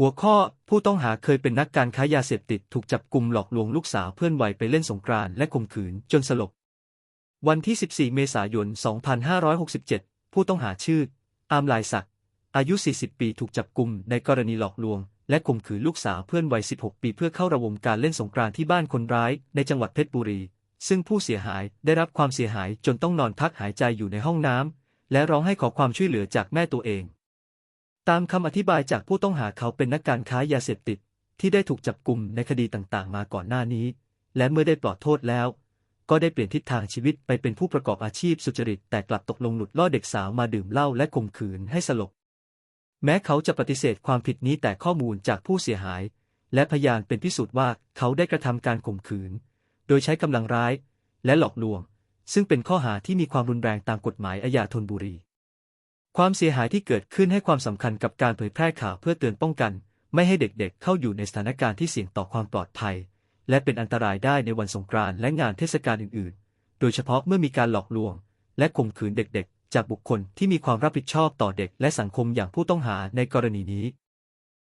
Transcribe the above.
หัวข้อผู้ต้องหาเคยเป็นนักการค้ายาเสพติดถูกจับกลุ่มหลอกลวงลูกสาวเพื่อนวัยไปเล่นสงกรานต์และข่มขืนจนสลบ วันที่ 14 เมษายน 2567 ผู้ต้องหาชื่อ อามลายศักดิ์อายุ 40 ปีถูกจับกลุ่มในกรณีหลอกลวง และข่มขืนลูกสาวเพื่อนวัย 16 ปีเพื่อเข้าระวงการเล่นสงกรานต์ที่บ้านคนร้ายในจังหวัดเพชรบุรี ซึ่งผู้เสียหายได้รับความเสียหายจนต้องนอนพักหายใจอยู่ในห้องน้ำและร้องให้ขอความช่วยเหลือจากแม่ตัวเอง ตามคำอธิบายจากผู้ต้องหาเขาเป็นนักการค้ายาเสพติด ที่ได้ถูกจับกลุ่มในคดีต่างๆ มาก่อนหน้านี้ และเมื่อได้ปลอดโทษแล้ว ก็ได้เปลี่ยนทิศทางชีวิตไปเป็นผู้ประกอบอาชีพสุจริต แต่กลับตกลงหลุดล่อเด็กสาวมาดื่มเหล้าและข่มขืนให้สลบ แม้เขาจะปฏิเสธความผิดนี้แต่ข้อมูลจากผู้เสียหาย และพยานเป็นพิสูจน์ว่าเขาได้กระทำการข่มขืน โดยใช้กำลังร้าย และหลอกลวง ซึ่งเป็นข้อหาที่มีความรุนแรงตามกฎหมายอาญาธนบุรี ความเสียหายที่เกิดขึ้นให้ความสำคัญกับการเผยแพร่ข่าวเพื่อเตือนป้องกัน ไม่ให้เด็กๆเข้าอยู่ในสถานการณ์ที่เสี่ยงต่อความปลอดภัย และเป็นอันตรายได้ในวันสงกรานต์และงานเทศกาลอื่นๆ โดยเฉพาะเมื่อมีการหลอกลวง และข่มขืนเด็กๆ จากบุคคลที่มีความรับผิดชอบต่อเด็กและสังคมอย่างผู้ต้องหาในกรณีนี้